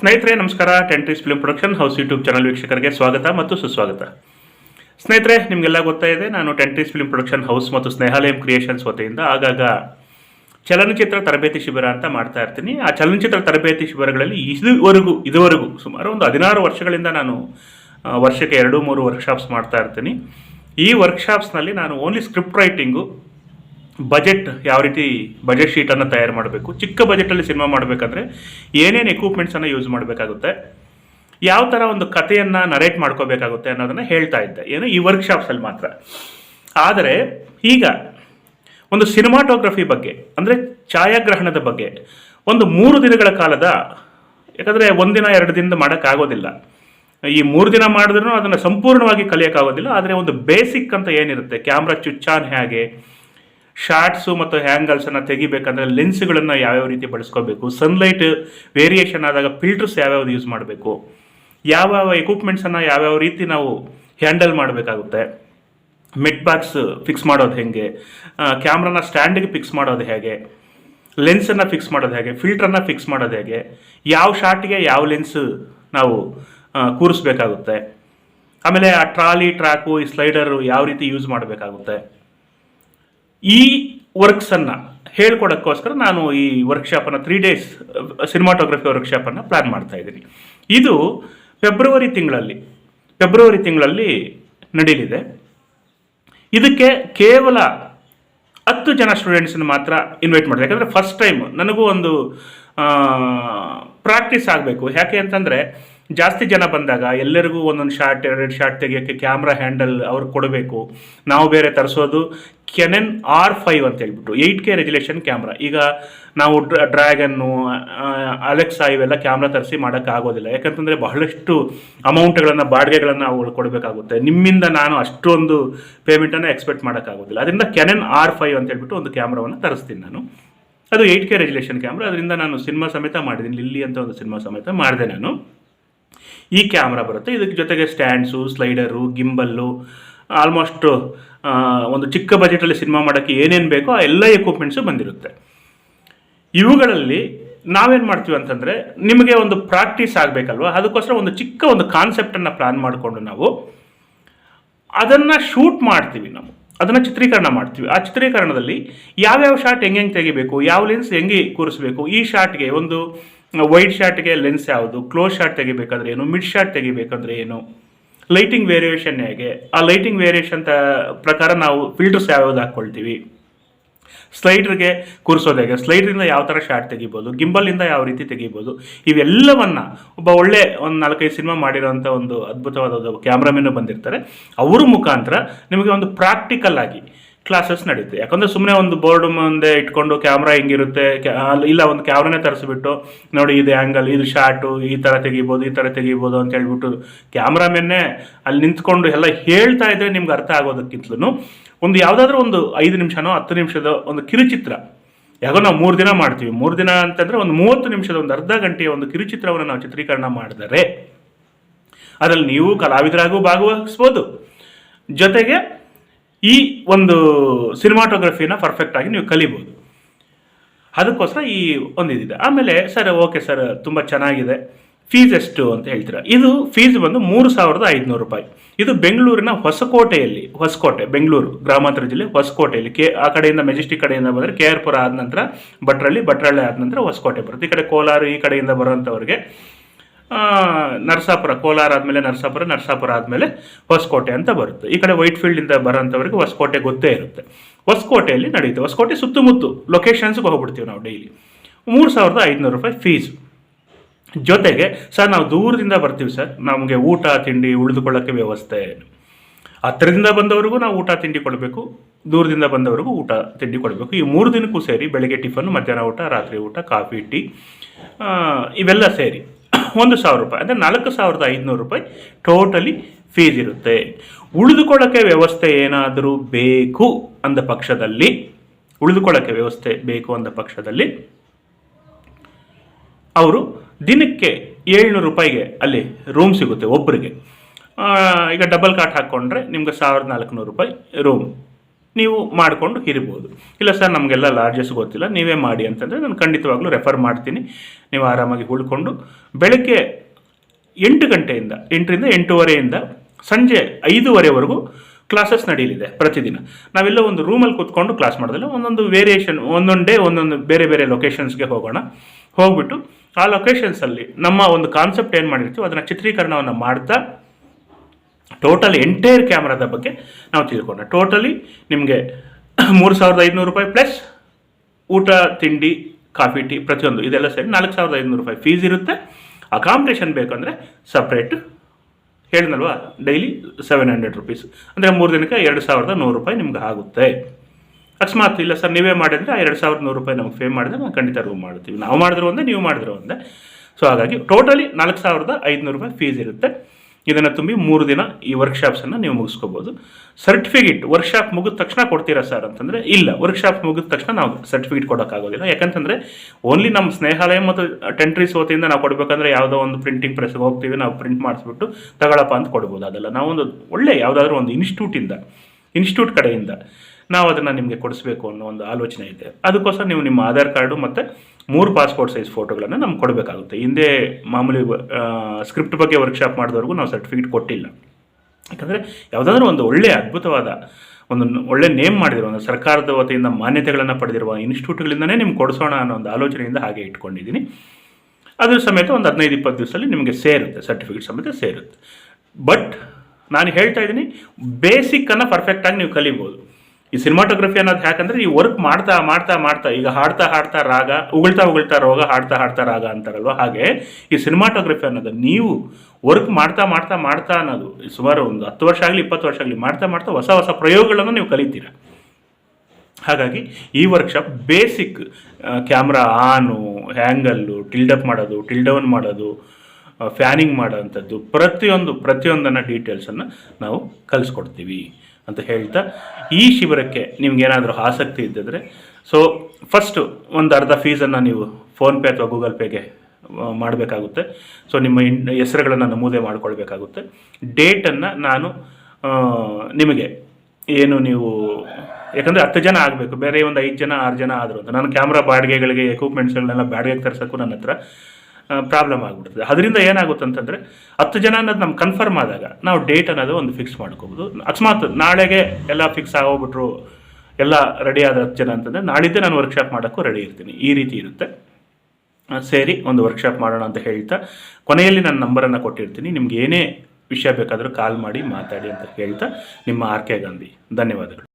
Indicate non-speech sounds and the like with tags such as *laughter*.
ಸ್ನೇಹಿತರೆ, ನಮಸ್ಕಾರ. Tentrees film production house YouTube channel ವೀಕ್ಷಕರಿಗೆ ಸ್ವಾಗತ ಮತ್ತು ಸುಸ್ವಾಗತ. ಸ್ನೇಹಿತರೆ, ನಿಮಗೆಲ್ಲ ಗೊತ್ತಾ ಇದೆ, ನಾನು ಟೆಂಟ್ರೀಸ್ ಫಿಲ್ಮ್ ಪ್ರೊಡಕ್ಷನ್ ಹೌಸ್ ಮತ್ತು ಸ್ನೇಹಾಲಯಂ ಕ್ರಿಯೇಷನ್ಸ್ ವತಿಯಿಂದ ಆಗಾಗ ಚಲನಚಿತ್ರ ತರಬೇತಿ ಶಿಬಿರ ಅಂತ ಮಾಡ್ತಾ ಇರ್ತೀನಿ. ಆ ಚಲನಚಿತ್ರ ತರಬೇತಿ ಶಿಬಿರಗಳಲ್ಲಿ ಇದುವರೆಗೂ ಇದುವರೆಗೂ ಸುಮಾರು ಒಂದು ಹದಿನಾರು ವರ್ಷಗಳಿಂದ ನಾನು ವರ್ಷಕ್ಕೆ ಎರಡು, ಮೂರು ವರ್ಕ್ಶಾಪ್ಸ್ ಮಾಡ್ತಾ ಇರ್ತೀನಿ. ಈ ವರ್ಕ್ಶಾಪ್ಸ್ನಲ್ಲಿ ನಾನು ಓನ್ಲಿ ಸ್ಕ್ರಿಪ್ಟ್ ರೈಟಿಂಗು ಬಜೆಟ್ ಯಾವ ರೀತಿ ಬಜೆಟ್ ಶೀಟನ್ನು ತಯಾರು ಮಾಡಬೇಕು, ಚಿಕ್ಕ ಬಜೆಟಲ್ಲಿ ಸಿನಿಮಾ ಮಾಡಬೇಕಾದ್ರೆ ಏನೇನು ಎಕ್ವಿಪ್ಮೆಂಟ್ಸನ್ನು ಯೂಸ್ ಮಾಡಬೇಕಾಗುತ್ತೆ, ಯಾವ ಥರ ಒಂದು ಕಥೆಯನ್ನು ನರೇಟ್ ಮಾಡ್ಕೋಬೇಕಾಗುತ್ತೆ ಅನ್ನೋದನ್ನು ಹೇಳ್ತಾ ಇದ್ದೆ. ಏನು ಈ ವರ್ಕ್ಶಾಪ್ಸಲ್ಲಿ ಮಾತ್ರ. ಆದರೆ ಈಗ ಒಂದು ಸಿನಿಮಾಟೋಗ್ರಫಿ ಬಗ್ಗೆ, ಅಂದರೆ ಛಾಯಾಗ್ರಹಣದ ಬಗ್ಗೆ ಒಂದು ಮೂರು ದಿನಗಳ ಕಾಲದ, ಯಾಕಂದರೆ ಒಂದಿನ ಎರಡು ದಿನದ ಮಾಡೋಕ್ಕಾಗೋದಿಲ್ಲ. ಈ ಮೂರು ದಿನ ಮಾಡಿದ್ರೂ ಅದನ್ನು ಸಂಪೂರ್ಣವಾಗಿ ಕಲಿಯೋಕ್ಕಾಗೋದಿಲ್ಲ, ಆದರೆ ಒಂದು ಬೇಸಿಕ್ ಅಂತ ಏನಿರುತ್ತೆ? ಕ್ಯಾಮ್ರಾ ಚುಚ್ಚಾನ್ ಹೇಗೆ? ಶಾರ್ಟ್ಸು ಮತ್ತು ಹ್ಯಾಂಗಲ್ಸನ್ನು ತೆಗಿಬೇಕಂದ್ರೆ ಲೆನ್ಸ್ಗಳನ್ನು ಯಾವ್ಯಾವ ರೀತಿ ಬಳಸ್ಕೋಬೇಕು? ಸನ್ಲೈಟ್ ವೇರಿಯೇಷನ್ ಆದಾಗ ಫಿಲ್ಟರ್ಸ್ ಯಾವ್ಯಾವ್ದು ಯೂಸ್ ಮಾಡಬೇಕು? ಯಾವ್ಯಾವ ಎಕ್ವಿಪ್ಮೆಂಟ್ಸನ್ನು ಯಾವ್ಯಾವ ರೀತಿ ನಾವು ಹ್ಯಾಂಡಲ್ ಮಾಡಬೇಕಾಗುತ್ತೆ? ಮಿಡ್ ಬಾಕ್ಸ್ ಫಿಕ್ಸ್ ಮಾಡೋದು ಹೇಗೆ? ಕ್ಯಾಮ್ರಾನ ಸ್ಟ್ಯಾಂಡಿಗೆ ಫಿಕ್ಸ್ ಮಾಡೋದು ಹೇಗೆ? ಲೆನ್ಸನ್ನು ಫಿಕ್ಸ್ ಮಾಡೋದು ಹೇಗೆ? ಫಿಲ್ಟ್ರನ್ನ ಫಿಕ್ಸ್ ಮಾಡೋದು ಹೇಗೆ? ಯಾವ ಶಾರ್ಟ್ಗೆ ಯಾವ ಲೆನ್ಸ್ ನಾವು ಕೂರಿಸ್ಬೇಕಾಗುತ್ತೆ? ಆಮೇಲೆ ಆ ಟ್ರಾಲಿ, ಟ್ರ್ಯಾಕು, ಈ ಸ್ಲೈಡರು ಯಾವ ರೀತಿ ಯೂಸ್ ಮಾಡಬೇಕಾಗುತ್ತೆ? ಈ ವರ್ಕ್ಸನ್ನು ಹೇಳ್ಕೊಡೋಕ್ಕೋಸ್ಕರ ನಾನು ಈ ವರ್ಕ್ಶಾಪನ್ನು ತ್ರೀ ಡೇಸ್ ಸಿನಿಮಾಟೋಗ್ರಫಿ ವರ್ಕ್ಶಾಪನ್ನು ಪ್ಲ್ಯಾನ್ ಮಾಡ್ತಾ ಇದ್ದೀನಿ. ಇದು ಫೆಬ್ರವರಿ ತಿಂಗಳಲ್ಲಿ ಫೆಬ್ರವರಿ ತಿಂಗಳಲ್ಲಿ ನಡೀಲಿದೆ. ಇದಕ್ಕೆ ಕೇವಲ ಹತ್ತು ಜನ ಸ್ಟೂಡೆಂಟ್ಸನ್ನು ಮಾತ್ರ ಇನ್ವೈಟ್ ಮಾಡಿದೆ ಯಾಕಂದರೆ ಫಸ್ಟ್ ಟೈಮ್ ನನಗೂ ಒಂದು ಪ್ರಾಕ್ಟೀಸ್ ಆಗಬೇಕು. ಯಾಕೆ ಅಂತಂದರೆ ಜಾಸ್ತಿ ಜನ ಬಂದಾಗ ಎಲ್ಲರಿಗೂ ಒಂದೊಂದು ಶಾರ್ಟ್ ಎರಡೆರಡು ಶಾರ್ಟ್ ತೆಗಿಯೋಕ್ಕೆ ಕ್ಯಾಮ್ರಾ ಹ್ಯಾಂಡಲ್ ಅವ್ರಿಗೆ ಕೊಡಬೇಕು. ನಾವು ಬೇರೆ ತರಿಸೋದು ಕೆನೆನ್ ಆರ್ ಫೈವ್ ಅಂತ ಹೇಳ್ಬಿಟ್ಟು ಏಯ್ಟ್ ಕೆ ರೆಜುಲೇಷನ್ ಕ್ಯಾಮ್ರಾ ಈಗ ನಾವು ಡ್ರ್ಯಾಗನ್ನು ಅಲೆಕ್ಸಾ ಇವೆಲ್ಲ ಕ್ಯಾಮ್ರಾ ತರಿಸಿ ಮಾಡೋಕ್ಕಾಗೋದಿಲ್ಲ ಯಾಕಂತಂದರೆ ಬಹಳಷ್ಟು ಅಮೌಂಟ್ಗಳನ್ನು ಬಾಡಿಗೆಗಳನ್ನು ಅವುಗಳು ಕೊಡಬೇಕಾಗುತ್ತೆ. ನಿಮ್ಮಿಂದ ನಾನು ಅಷ್ಟೊಂದು ಪೇಮೆಂಟನ್ನು ಎಕ್ಸ್ಪೆಕ್ಟ್ ಮಾಡೋಕ್ಕಾಗೋದಿಲ್ಲ ಅದರಿಂದ ಕೆನೆನ್ ಆರ್ ಫೈವ್ ಅಂತ ಹೇಳ್ಬಿಟ್ಟು ಒಂದು ಕ್ಯಾಮ್ರಾವನ್ನು ತರಿಸ್ತೀನಿ ನಾನು. ಅದು ಏಯ್ಟ್ ಕೆ ರೆಜುಲೇಷನ್ ಕ್ಯಾಮ್ರಾ ಅದರಿಂದ ನಾನು ಸಿನಿಮಾ ಸಮೇತ ಮಾಡಿದ್ದೀನಿ. ಲಿಲ್ಲಿ ಅಂತ ಒಂದು ಸಿನಿಮಾ ಸಮೇತ ಮಾಡಿದೆ ನಾನು. ಈ ಕ್ಯಾಮ್ರಾ ಬರುತ್ತೆ. ಇದಕ್ಕೆ ಜೊತೆಗೆ ಸ್ಟ್ಯಾಂಡ್ಸು ಸ್ಲೈಡರು ಗಿಂಬಲ್ಲು ಆಲ್ಮೋಸ್ಟ್ ಒಂದು ಚಿಕ್ಕ ಬಜೆಟಲ್ಲಿ ಸಿನಿಮಾ ಮಾಡೋಕ್ಕೆ ಏನೇನು ಬೇಕೋ ಆ ಎಲ್ಲ ಎಕ್ವಿಪ್ಮೆಂಟ್ಸು ಬಂದಿರುತ್ತೆ. ಇವುಗಳಲ್ಲಿ ನಾವೇನು ಮಾಡ್ತೀವಿ ಅಂತಂದರೆ ನಿಮಗೆ ಒಂದು ಪ್ರಾಕ್ಟೀಸ್ ಆಗಬೇಕಲ್ವ? ಅದಕ್ಕೋಸ್ಕರ ಒಂದು ಚಿಕ್ಕ ಒಂದು ಕಾನ್ಸೆಪ್ಟನ್ನು ಪ್ಲ್ಯಾನ್ ಮಾಡಿಕೊಂಡು ನಾವು ಅದನ್ನು ಶೂಟ್ ಮಾಡ್ತೀವಿ ನಾವು. ಅದನ್ನು ಚಿತ್ರೀಕರಣ ಮಾಡ್ತೀವಿ. ಆ ಚಿತ್ರೀಕರಣದಲ್ಲಿ ಯಾವ್ಯಾವ ಶಾಟ್ ಹೆಂಗೆ ಹೆಂಗೆ ತೆಗಿಬೇಕು, ಯಾವ ಲೆನ್ಸ್ ಹೆಂಗೆ ಕೂರಿಸ್ಬೇಕು, ಈ ಶಾಟ್ಗೆ ಒಂದು ವೈಡ್ ಶಾಟ್ಗೆ ಲೆನ್ಸ್ ಯಾವುದು ಕ್ಲೋಸ್ ಶಾಟ್ ತೆಗಿಬೇಕಾದ್ರೆ ಏನು ಮಿಡ್ ಶಾಟ್ ತೆಗಿಬೇಕಂದ್ರೆ ಏನು? ಲೈಟಿಂಗ್ ವೇರಿಯೇಷನ್ ಹೇಗೆ? ಆ ಲೈಟಿಂಗ್ ವೇರಿಯೇಷನ್ ತ ಪ್ರಕಾರ ನಾವು ಫಿಲ್ಟರ್ಸ್ ಯಾವ್ಯಾವ್ದು ಹಾಕ್ಕೊಳ್ತೀವಿ? ಸ್ಲೈಡ್ರಿಗೆ ಕೂರಿಸೋದು ಹೇಗೆ? ಸ್ಲೈಡ್ರಿಂದ ಯಾವ ಥರ ಶಾರ್ಟ್ ತೆಗಿಬೋದು? ಗಿಂಬಲಿಂದ ಯಾವ ರೀತಿ ತೆಗಿಬೋದು? ಇವೆಲ್ಲವನ್ನು ಒಬ್ಬ ಒಳ್ಳೆ ಒಂದು ನಾಲ್ಕೈದು ಸಿನಿಮಾ ಮಾಡಿರೋಂಥ ಒಂದು ಅದ್ಭುತವಾದ ಒಂದು ಬಂದಿರ್ತಾರೆ. ಅವರ ಮುಖಾಂತರ ನಿಮಗೆ ಒಂದು ಪ್ರಾಕ್ಟಿಕಲ್ ಆಗಿ ಕ್ಲಾಸಸ್ ನಡೆಯುತ್ತೆ ಯಾಕಂದರೆ ಸುಮ್ಮನೆ ಒಂದು ಬೋರ್ಡ್ ಮುಂದೆ ಇಟ್ಕೊಂಡು ಕ್ಯಾಮ್ರಾ ಹೆಂಗಿರುತ್ತೆ ಇಲ್ಲ, ಒಂದು ಕ್ಯಾಮ್ರಾನೇ ತರಿಸ್ಬಿಟ್ಟು, ನೋಡಿ ಇದು ಆ್ಯಂಗಲ್ ಇದು ಶಾರ್ಟು ಈ ಥರ ತೆಗಿಬೋದು, ಈ ಥರ ತೆಗಿಬೋದು ಅಂತ ಹೇಳ್ಬಿಟ್ಟು ಕ್ಯಾಮ್ರಾಮೆನ್ನೇ ಅಲ್ಲಿ ನಿಂತ್ಕೊಂಡು ಎಲ್ಲ ಹೇಳ್ತಾ ಇದ್ರೆ ನಿಮ್ಗೆ ಅರ್ಥ ಆಗೋದಕ್ಕಿಂತಲೂ ಒಂದು ಯಾವುದಾದ್ರೂ ಒಂದು ಐದು ನಿಮಿಷನೋ, ಹತ್ತು ನಿಮಿಷದ ಒಂದು ಕಿರುಚಿತ್ರ. ಯಾಕೋ ನಾವು ಮೂರು ದಿನ ಮಾಡ್ತೀವಿ. ಮೂರು ದಿನ ಅಂತಂದರೆ ಒಂದು ಮೂವತ್ತು ನಿಮಿಷದ ಒಂದು ಅರ್ಧ ಗಂಟೆಯ ಒಂದು ಕಿರುಚಿತ್ರವನ್ನು ನಾವು ಚಿತ್ರೀಕರಣ ಮಾಡಿದರೆ, ಅದರಲ್ಲಿ ನೀವು ಕಲಾವಿದರಾಗೂ ಭಾಗವಹಿಸ್ಬೋದು. ಜೊತೆಗೆ ಈ ಒಂದು ಸಿನಿಮಾಟೋಗ್ರಫಿನ ಪರ್ಫೆಕ್ಟ್ ಆಗಿ ನೀವು ಕಲಿಬೋದು. ಅದಕ್ಕೋಸ್ಕರ ಈ ಒಂದು ಇದಿದೆ ಆಮೇಲೆ ಸರ್ ಓಕೆ ಸರ್ ತುಂಬ ಚೆನ್ನಾಗಿದೆ. ಫೀಸ್ ಎಷ್ಟು ಅಂತ ಹೇಳ್ತೀರಾ? ಇದು ಫೀಸ್ ಬಂದು ಮೂರು ಸಾವಿರದ ಐದುನೂರು ರೂಪಾಯಿ. ಇದು ಬೆಂಗಳೂರಿನ ಹೊಸಕೋಟೆಯಲ್ಲಿ ಹೊಸಕೋಟೆ ಬೆಂಗಳೂರು ಗ್ರಾಮಾಂತರ ಜಿಲ್ಲೆ ಹೊಸಕೋಟೆಯಲ್ಲಿ. ಕೆ ಆ ಕಡೆಯಿಂದ ಮೆಜೆಸ್ಟಿಕ್ ಕಡೆಯಿಂದ ಬಂದರೆ ಕೆ ಆರ್ ಪುರ ಆದ ನಂತರ ಭಟ್ರಳ್ಳಿ ಭಟ್ರಳ್ಳಿ ಆದ ನಂತರ ಹೊಸಕೋಟೆ ಬರುತ್ತೆ. ಈ ಕಡೆ ಕೋಲಾರ ಈ ಕಡೆಯಿಂದ ಬರೋಂಥವ್ರಿಗೆ ಆ, ನರಸಾಪುರ, ಕೋಲಾರ ಆದಮೇಲೆ ನರಸಾಪುರ ನರಸಾಪುರ ಆದಮೇಲೆ ಹೊಸಕೋಟೆ ಅಂತ ಬರುತ್ತೆ. ಈ ಕಡೆ ವೈಟ್ ಫೀಲ್ಡಿಂದ ಬರೋಂಥವ್ರಿಗೆ ಹೊಸಕೋಟೆ ಗೊತ್ತೇ ಇರುತ್ತೆ. ಹೊಸಕೋಟೆಯಲ್ಲಿ ನಡೆಯುತ್ತೆ ಹೊಸಕೋಟೆ ಸುತ್ತಮುತ್ತ ಲೊಕೇಶನ್ಸ್ಗೆ ಹೋಗ್ಬಿಡ್ತೀವಿ ನಾವು ಡೈಲಿ ಮೂರು ಸಾವಿರದ ಐದುನೂರು ರೂಪಾಯಿ ಫೀಸು ಜೊತೆಗೆ ಸರ್ ನಾವು ದೂರದಿಂದ ಬರ್ತೀವಿ ಸರ್ ನಮಗೆ ಊಟ, ತಿಂಡಿ ಉಳಿದುಕೊಳ್ಳೋಕ್ಕೆ ವ್ಯವಸ್ಥೆ. ಹತ್ತಿರದಿಂದ ಬಂದವರಿಗೂ ನಾವು ಊಟ, ತಿಂಡಿ ಕೊಡಬೇಕು. ದೂರದಿಂದ ಬಂದವರಿಗೂ ಊಟ, ತಿಂಡಿ ಕೊಡಬೇಕು. ಈ ಮೂರು ದಿನಕ್ಕೂ ಸೇರಿ ಬೆಳಗ್ಗೆ ಟಿಫನ್, ಮಧ್ಯಾಹ್ನ ಊಟ, ರಾತ್ರಿ ಊಟ, ಕಾಫಿ, ಟೀ ಇವೆಲ್ಲ ಸೇರಿ. ಒಂದು ಸಾವಿರ ರೂಪಾಯಿ, ಅಂದರೆ ನಾಲ್ಕು ಸಾವಿರದ ಐದುನೂರು ರೂಪಾಯಿ ಟೋಟಲಿ ಫೀಸ್ ಇರುತ್ತೆ. ಉಳಿದುಕೊಳ್ಳೋಕ್ಕೆ ವ್ಯವಸ್ಥೆ ಏನಾದರೂ ಬೇಕು ಅಂದ ಪಕ್ಷದಲ್ಲಿ ಉಳಿದುಕೊಳ್ಳೋಕ್ಕೆ ವ್ಯವಸ್ಥೆ ಬೇಕು ಅಂದ ಪಕ್ಷದಲ್ಲಿ, ಅವರು ದಿನಕ್ಕೆ ಏಳ್ನೂರು ರೂಪಾಯಿಗೆ ಅಲ್ಲಿ ರೂಮ್ ಸಿಗುತ್ತೆ ಒಬ್ಬರಿಗೆ ಈಗ ಡಬಲ್ ಕಾಟ್ ಹಾಕ್ಕೊಂಡ್ರೆ ನಿಮ್ಗೆ ಸಾವಿರದ ನಾಲ್ಕುನೂರು ರೂಪಾಯಿ ರೂಮ್ ನೀವು ಮಾಡಿಕೊಂಡು ಇರ್ಬೋದು. ಇಲ್ಲ ಸರ್, ನಮಗೆಲ್ಲ ಲಾರ್ಜಸ್ ಗೊತ್ತಿಲ್ಲ. ನೀವೇ ಮಾಡಿ ಅಂತಂದರೆ ನಾನು ಖಂಡಿತವಾಗ್ಲೂ ರೆಫರ್ ಮಾಡ್ತೀನಿ. ನೀವು ಆರಾಮಾಗಿ ಉಳ್ಕೊಂಡು ಬೆಳಗ್ಗೆ ಎಂಟು ಗಂಟೆಯಿಂದ, ಎಂಟರಿಂದ ಎಂಟೂವರೆಯಿಂದ ಸಂಜೆ ಐದೂವರೆವರೆಗೂ ಕ್ಲಾಸಸ್ ನಡೆಯಲಿದೆ ಪ್ರತಿದಿನ. ನಾವೆಲ್ಲ ಒಂದು ರೂಮಲ್ಲಿ ಕೂತ್ಕೊಂಡು ಕ್ಲಾಸ್ ಮಾಡೋದಿಲ್ಲ. ಒಂದೊಂದು ವೇರಿಯೇಷನ್ ಒಂದೊಂದು ಡೇ ಒಂದೊಂದು ಬೇರೆ ಬೇರೆ ಲೊಕೇಶನ್ಸ್ಗೆ ಹೋಗೋಣ. ಹೋಗ್ಬಿಟ್ಟು ಆ ಲೊಕೇಶನ್ಸಲ್ಲಿ ನಮ್ಮ ಒಂದು ಕಾನ್ಸೆಪ್ಟ್ ಏನು ಮಾಡಿರ್ತೀವಿ ಅದನ್ನು ಚಿತ್ರೀಕರಣವನ್ನು ಮಾಡ್ತಾ ಟೋಟಲ್ ಎಂಟೈರ್ ಕ್ಯಾಮ್ರಾದ ಬಗ್ಗೆ ನಾವು ತಿಳ್ಕೊಂಡೆ. ಟೋಟಲಿ ನಿಮಗೆ *coughs* ಮೂರು ಸಾವಿರದ ಐದುನೂರು ರೂಪಾಯಿ ಪ್ಲಸ್ ಊಟ, ತಿಂಡಿ ಕಾಫಿ ಟೀ ಪ್ರತಿಯೊಂದು ಇದೆಲ್ಲ ಸೇರಿ ನಾಲ್ಕು ಸಾವಿರದ ಐದುನೂರು ರೂಪಾಯಿ ಫೀಸ್ ಇರುತ್ತೆ. ಅಕಾಮಿಡೇಷನ್ ಬೇಕಂದರೆ ಸಪ್ರೇಟ್ ಹೇಳಿದಲ್ವಾ ಡೈಲಿ ಸೆವೆನ್ ಹಂಡ್ರೆಡ್ ರುಪೀಸ್ ಅಂದರೆ ಮೂರು ದಿನಕ್ಕೆ ಎರಡು ಸಾವಿರದ ನೂರು ರೂಪಾಯಿ ನಿಮ್ಗೆ ಆಗುತ್ತೆ. ಅಕಸ್ಮಾತ್ ಇಲ್ಲ ಸರ್ ನೀವೇ ಮಾಡಿದರೆ ಎರಡು ಸಾವಿರದ ನೂರು ರೂಪಾಯಿ ನಮ್ಗೆ ಪೇ ಮಾಡಿದ್ರೆ ನಾವು ಖಂಡಿತ ರೂಮ್ ಮಾಡ್ತೀವಿ. ನಾವು ಮಾಡಿದ್ರು ಒಂದೇ, ನೀವು ಮಾಡಿದ್ರು ಒಂದೇ. ಸೊ ಹಾಗಾಗಿ ಟೋಟಲಿ ನಾಲ್ಕು ಸಾವಿರದ ಐದುನೂರು ರೂಪಾಯಿ ಫೀಸ್ ಇರುತ್ತೆ. ಇದನ್ನು ತುಂಬಿ ಮೂರು ದಿನ ಈ ವರ್ಕ್ಶಾಪ್ಸನ್ನು ನೀವು ಮುಗಿಸ್ಕೋಬೋದು. ಸರ್ಟಿಫಿಕೇಟ್ ವರ್ಕ್ಶಾಪ್ ಮುಗಿದ ತಕ್ಷಣ ಕೊಡ್ತೀರಾ ಸರ್ ಅಂತಂದರೆ ಇಲ್ಲ. ವರ್ಕ್ಶಾಪ್ ಮುಗಿದ ತಕ್ಷಣ ನಾವು ಸರ್ಟಿಫಿಕೇಟ್ ಕೊಡೋಕ್ಕಾಗೋದಿಲ್ಲ. ಯಾಕಂತಂದರೆ ಓನ್ಲಿ ನಮ್ಮ ಸ್ನೇಹಾಲಯ ಮತ್ತು ಟೆಂಟ್ರೀಸ್ ವತಿಯಿಂದ ನಾವು ಕೊಡಬೇಕಂದ್ರೆ ಯಾವುದೋ ಒಂದು ಪ್ರಿಂಟಿಂಗ್ ಪ್ರೆಸ್ಗೆ ಹೋಗ್ತೀವಿ, ನಾವು ಪ್ರಿಂಟ್ ಮಾಡಿಸ್ಬಿಟ್ಟು ತಗೊಳಪ್ಪ ಅಂತ ಕೊಡ್ಬೋದು. ಅದೆಲ್ಲ ನಾವೊಂದು ಒಳ್ಳೆ ಯಾವುದಾದ್ರೂ ಒಂದು ಇನ್ಸ್ಟಿಟ್ಯೂಟಿಂದ ಇನ್ಸ್ಟಿಟ್ಯೂಟ್ ಕಡೆಯಿಂದ ನಾವು ಅದನ್ನು ನಿಮಗೆ ಕೊಡಿಸ್ಬೇಕು ಅನ್ನೋ ಒಂದು ಆಲೋಚನೆ ಇದೆ. ಅದಕ್ಕೋಸ್ಕರ ನೀವು ನಿಮ್ಮ ಆಧಾರ್ ಕಾರ್ಡು ಮತ್ತು ಮೂರು ಪಾಸ್ಪೋರ್ಟ್ ಸೈಜ್ ಫೋಟೋಗಳನ್ನು ನಮ್ಗೆ ಕೊಡಬೇಕಾಗುತ್ತೆ. ಹಿಂದೆ ಮಾಮೂಲಿ ಸ್ಕ್ರಿಪ್ಟ್ ಬಗ್ಗೆ ವರ್ಕ್ಶಾಪ್ ಮಾಡಿದವ್ರಿಗೂ ನಾವು ಸರ್ಟಿಫಿಕೇಟ್ ಕೊಟ್ಟಿಲ್ಲ. ಯಾಕಂದರೆ ಯಾವುದಾದ್ರೂ ಒಂದು ಒಳ್ಳೆಯ ಅದ್ಭುತವಾದ ಒಂದು ಒಳ್ಳೆ ನೇಮ್ ಮಾಡಿರೋ ಒಂದು ಸರ್ಕಾರದ ವತಿಯಿಂದ ಮಾನ್ಯತೆಗಳನ್ನು ಪಡೆದಿರುವ ಇನ್ಸ್ಟಿಟ್ಯೂಟ್ಗಳಿಂದನೇ ನಿಮ್ಗೆ ಕೊಡಿಸೋಣ ಅನ್ನೋ ಒಂದು ಆಲೋಚನೆಯಿಂದ ಹಾಗೆ ಇಟ್ಕೊಂಡಿದ್ದೀನಿ. ಅದ್ರ ಸಮೇತ ಒಂದು ಹದಿನೈದು, ಇಪ್ಪತ್ತು ದಿವಸದಲ್ಲಿ ನಿಮಗೆ ಸೇರುತ್ತೆ ಸರ್ಟಿಫಿಕೇಟ್ ಸಮೇತ ಸೇರುತ್ತೆ. ಬಟ್ ನಾನು ಹೇಳ್ತಾ ಇದ್ದೀನಿ ಬೇಸಿಕ್ಕನ್ನು ಪರ್ಫೆಕ್ಟಾಗಿ ನೀವು ಕಲಿಬೋದು. ಈ ಸಿನಿಮಾಟೋಗ್ರಫಿ ಅನ್ನೋದು ಯಾಕಂದ್ರೆ ಈ ವರ್ಕ್ ಮಾಡ್ತಾ ಮಾಡ್ತಾ ಮಾಡ್ತಾ, ಈಗ ಹಾಡ್ತಾ ಹಾಡ್ತಾ ರಾಗ, ಉಗುಳ್ತಾ ಉಗುಳ್ತಾ ರೋಗ, ಹಾಡ್ತಾ ಹಾಡ್ತಾ ರಾಗ ಅಂತಾರಲ್ವ? ಹಾಗೆ ಈ ಸಿನಿಮಾಟೋಗ್ರಫಿ ಅನ್ನೋದು ನೀವು ವರ್ಕ್ ಮಾಡ್ತಾ ಮಾಡ್ತಾ ಮಾಡ್ತಾ ಅನ್ನೋದು ಸುಮಾರು ಒಂದು ಹತ್ತು ವರ್ಷ ಆಗಲಿ, ಇಪ್ಪತ್ತು ವರ್ಷ ಆಗಲಿ ಮಾಡ್ತಾ ಮಾಡ್ತಾ ಹೊಸ ಹೊಸ ಪ್ರಯೋಗಗಳನ್ನು ನೀವು ಕಲಿತೀರ? ಹಾಗಾಗಿ ಈ ವರ್ಕ್ಶಾಪ್ ಬೇಸಿಕ್ ಕ್ಯಾಮ್ರಾ ಆನು ಹ್ಯಾಂಗಲ್ಲು ಟಿಲ್ಡಪ್ ಮಾಡೋದು ಟಿಲ್ಡೌನ್ ಮಾಡೋದು ಫ್ಯಾನಿಂಗ್ ಮಾಡೋವಂಥದ್ದು, ಪ್ರತಿಯೊಂದು, ಪ್ರತಿಯೊಂದನ್ನು ಡೀಟೇಲ್ಸನ್ನು ನಾವು ಕಲಿಸ್ಕೊಡ್ತೀವಿ. ಅಂತ ಹೇಳ್ತಾ ಈ ಶಿಬಿರಕ್ಕೆ ನಿಮ್ಗೇನಾದರೂ ಆಸಕ್ತಿ ಇದ್ದಿದ್ರೆ. ಸೊ ಫಸ್ಟು ಒಂದು ಅರ್ಧ ಫೀಸನ್ನು ನೀವು ಫೋನ್ಪೇ ಅಥವಾ ಗೂಗಲ್ ಪೇಗೆ ಮಾಡಬೇಕಾಗುತ್ತೆ. ಸೊ ನಿಮ್ಮ ಇನ್, ಹೆಸರುಗಳನ್ನು ನಮೂದೆ ಮಾಡಿಕೊಳ್ಬೇಕಾಗುತ್ತೆ. ಡೇಟನ್ನು ನಾನು ನಿಮಗೆ ಏನು ನೀವು, ಯಾಕಂದರೆ ಹತ್ತು ಜನ ಆಗಬೇಕು, ಬೇರೆ ಒಂದು ಐದು ಜನ, ಆರು ಜನ ಆದರೂ ಅಂತ. ನಾನು ಕ್ಯಾಮ್ರಾ ಬಾಡಿಗೆಗಳಿಗೆ ಎಕ್ವಿಪ್ಮೆಂಟ್ಸ್ಗಳನ್ನೆಲ್ಲ ಬಾಡಿಗೆಗೆ ತರ್ಸೋಕ್ಕೂ ನನ್ನ ಹತ್ರ. ಪ್ರಾಬ್ಲಮ್ ಆಗಿಬಿಡ್ತದೆ. ಅದರಿಂದ ಏನಾಗುತ್ತೆ ಅಂತಂದರೆ ಹತ್ತು ಜನ ಅನ್ನೋದು ನಮ್ಗೆ ಕನ್ಫರ್ಮ್ ಆದಾಗ ನಾವು ಡೇಟ್ ಅನ್ನೋದು ಒಂದು ಫಿಕ್ಸ್ ಮಾಡ್ಕೋಬೋದು. ಅಕಸ್ಮಾತ್ ನಾಳೆಗೆ ಎಲ್ಲ ಫಿಕ್ಸ್ ಆಗೋಗ್ಬಿಟ್ರು, ಎಲ್ಲ ರೆಡಿ ಆದ ಹತ್ತು ಜನ ಅಂತಂದರೆ ನಾಳಿದ್ದೆ ನಾನು ವರ್ಕ್ಶಾಪ್ ಮಾಡೋಕ್ಕೂ ರೆಡಿ ಇರ್ತೀನಿ. ಈ ರೀತಿ ಇರುತ್ತೆ. ಸೇರಿ ಒಂದು ವರ್ಕ್ಶಾಪ್ ಮಾಡೋಣ ಅಂತ ಹೇಳ್ತಾ ಕೊನೆಯಲ್ಲಿ ನನ್ನ ನಂಬರನ್ನು ಕೊಟ್ಟಿರ್ತೀನಿ. ನಿಮ್ಗೆ ಏನೇ ವಿಷಯ ಬೇಕಾದರೂ ಕಾಲ್ ಮಾಡಿ ಮಾತಾಡಿ ಅಂತ ಹೇಳ್ತಾ ನಿಮ್ಮ ಆರ್ ಕೆ ಗಾಂಧಿ. ಧನ್ಯವಾದಗಳು.